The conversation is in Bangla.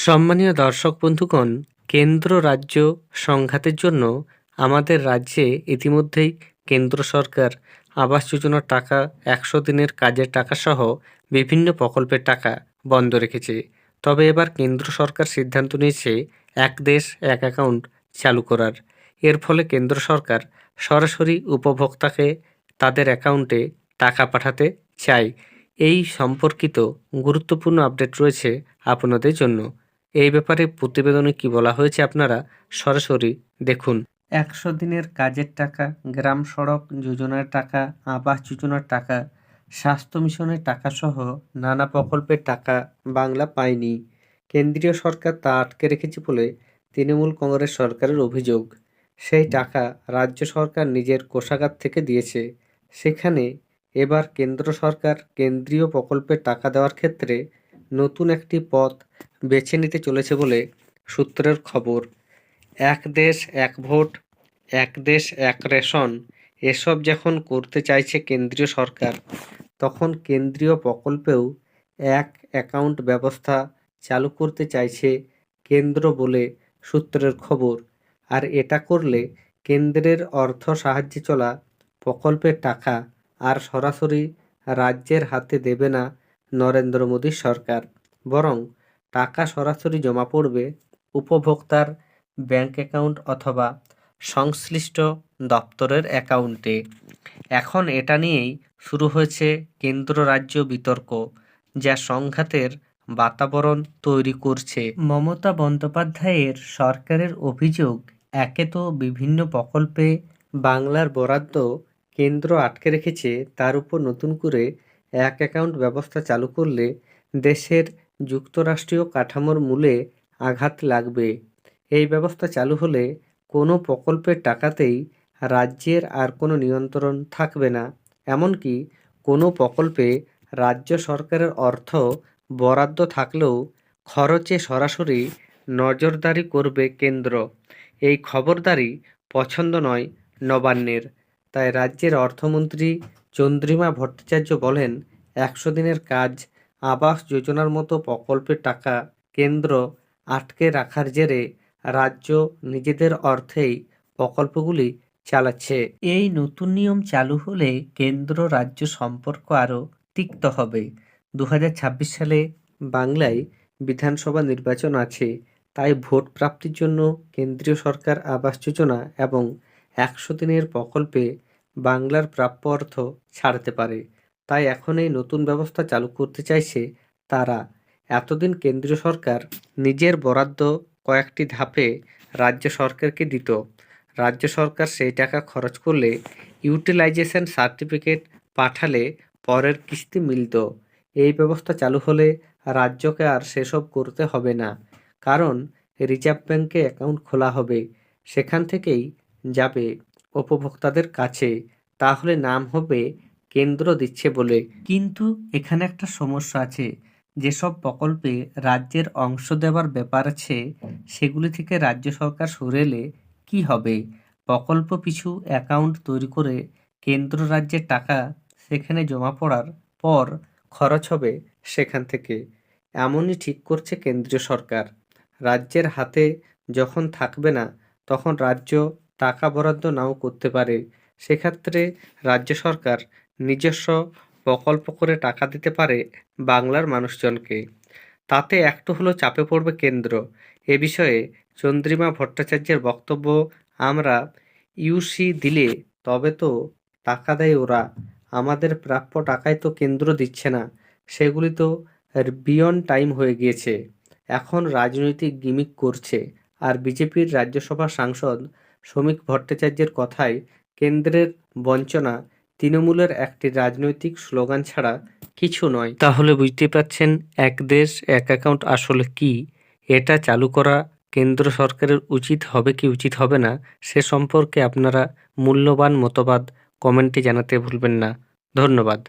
সম্মানীয় দর্শক বন্ধুগণ, কেন্দ্র রাজ্য সংঘাতের জন্য আমাদের রাজ্যে ইতিমধ্যেই কেন্দ্র সরকার আবাস যোজনার টাকা একশো দিনের কাজের টাকাসহ বিভিন্ন প্রকল্পের টাকা বন্ধ রেখেছে। তবে এবার কেন্দ্র সরকার সিদ্ধান্ত নিয়েছে এক দেশ, এক অ্যাকাউন্ট চালু করার। এর ফলে কেন্দ্র সরকার সরাসরি উপভোক্তাকে তাদের অ্যাকাউন্টে টাকা পাঠাতে চায়। এই সম্পর্কিত গুরুত্বপূর্ণ আপডেট রয়েছে আপনাদের জন্য। এই ব্যাপারে প্রতিবেদনে কি বলা হয়েছে আপনারা সরাসরি দেখুন। একশো দিনের কাজের টাকা, গ্রাম সড়ক যোজনার টাকা, আবাস যোজনার টাকা, স্বাস্থ্য মিশনের টাকা সহ নানা প্রকল্পের টাকা বাংলা পায়নি। কেন্দ্রীয় সরকার তা আটকে রেখেছে বলে তৃণমূল কংগ্রেস সরকারের অভিযোগ। সেই টাকা রাজ্য সরকার নিজের কোষাগার থেকে দিয়েছে। সেখানে এবার কেন্দ্র সরকার কেন্দ্রীয় প্রকল্পের টাকা দেওয়ার ক্ষেত্রে নতুন একটি পথ বেছে নিতে চলেছে বলে সূত্রের খবর। এক দেশ, এক ভোট, এক দেশ, এক রেশন, এসব যখন করতে চাইছে কেন্দ্রীয় সরকার, তখন কেন্দ্রীয় প্রকল্পেও এক অ্যাকাউন্ট ব্যবস্থা চালু করতে চাইছে কেন্দ্র বলে সূত্রের খবর। আর এটা করলে কেন্দ্রের অর্থ সাহায্যে চলা প্রকল্পের টাকা আর সরাসরি রাজ্যের হাতে দেবে না নরেন্দ্র মোদীর সরকার। বরং টাকা সরাসরি জমা পড়বে উপভোক্তার ব্যাংক অ্যাকাউন্ট অথবা সংশ্লিষ্ট দপ্তরের অ্যাকাউন্টে। এখন এটা নিয়েই শুরু হয়েছে কেন্দ্র রাজ্য বিতর্ক, যা সংঘাতের বাতাবরণ তৈরি করছে। মমতা বন্দ্যোপাধ্যায়ের সরকারের অভিযোগ, একে তো বিভিন্ন প্রকল্পে বাংলার বরাদ্দ কেন্দ্র আটকে রেখেছে, তার উপর নতুন করে এক অ্যাকাউন্ট ব্যবস্থা চালু করলে দেশের যুক্তরাষ্ট্রীয় কাঠামোর মূলে আঘাত লাগবে। এই ব্যবস্থা চালু হলে কোনো প্রকল্পের টাকাতেই রাজ্যের আর কোনো নিয়ন্ত্রণ থাকবে না। এমনকি কোনো প্রকল্পে রাজ্য সরকারের অর্থ বরাদ্দ থাকলেও খরচে সরাসরি নজরদারি করবে কেন্দ্র। এই খবরদারি পছন্দ নয় নবান্নের। তাই রাজ্যের অর্থমন্ত্রী চন্দ্রিমা ভট্টাচার্য বলেন, একশো দিনের কাজ, আবাস যোজনার মতো প্রকল্পের টাকা কেন্দ্র আটকে রাখার জেরে রাজ্য নিজেদের অর্থেই প্রকল্পগুলি চালাচ্ছে। এই নতুন নিয়ম চালু হলে কেন্দ্র রাজ্য সম্পর্ক আরও তিক্ত হবে। দু হাজার ছাব্বিশ সালে বাংলায় বিধানসভা নির্বাচন আছে। তাই ভোট প্রাপ্তির জন্য কেন্দ্রীয় সরকার আবাস যোজনা এবং একশো দিনের প্রকল্পে বাংলার প্রাপ্য অর্থ ছাড়তে পারে। তাই এখন এই নতুন ব্যবস্থা চালু করতে চাইছে তারা। এতদিন কেন্দ্রীয় সরকার নিজের বরাদ্দ কয়েকটি ধাপে রাজ্য সরকারকে দিত। রাজ্য সরকার সেই টাকা খরচ করলে ইউটিলাইজেশন সার্টিফিকেট পাঠালে পরের কিস্তি মিলত। এই ব্যবস্থা চালু হলে রাজ্যকে আর সেসব করতে হবে না। কারণ রিজার্ভ ব্যাঙ্কে অ্যাকাউন্ট খোলা হবে। সেখান থেকেই যাবে। উপভোক্তাদের কাছে, তাহলে নাম হবে কেন্দ্র দিচ্ছে বলে। কিন্তু এখানে একটা সমস্যা আছে। যেসব প্রকল্পে রাজ্যের অংশ দেওয়ার ব্যাপার আছে, সেগুলি থেকে রাজ্য সরকার সরেলে কি হবে? প্রকল্প পিছু অ্যাকাউন্ট তৈরি করে কেন্দ্র রাজ্যের টাকা সেখানে জমা পড়ার পর খরচ হবে সেখান থেকে। এমনই ঠিক করছে কেন্দ্রীয় সরকার। রাজ্যের হাতে যখন থাকবে না, তখন রাজ্য টাকা বরাদ্দ নাও করতে পারে। সেক্ষেত্রে রাজ্য সরকার নিজস্ব প্রকল্প করে টাকা দিতে পারে বাংলার মানুষজনকে। তাতে একটু হলেও চাপে পড়বে কেন্দ্র। এ বিষয়ে চন্দ্রিমা ভট্টাচার্যের বক্তব্য আমরা ইউসি দিলে তবে তো টাকা দেয় ওরা। আমাদের প্রাপ্য টাকায় তো কেন্দ্র দিচ্ছে না। সেগুলি তো বিয়ন টাইম হয়ে গিয়েছে। এখন রাজনৈতিক গিমিক করছে। আর বিজেপির রাজ্যসভা সাংসদ শ্রমিক ভট্টাচার্যের কথায় কেন্দ্রের বঞ্চনা তৃণমূলের একটি রাজনৈতিক স্লোগান ছাড়া কিছু নয়। তাহলে বুঝতে পারছেন এক দেশ, এক অ্যাকাউন্ট আসলে কি? এটা চালু করা কেন্দ্র সরকারের উচিত হবে কি উচিত হবে না, সে সম্পর্কে আপনারা মূল্যবান মতবাদ কমেন্টে জানাতে ভুলবেন না। ধন্যবাদ।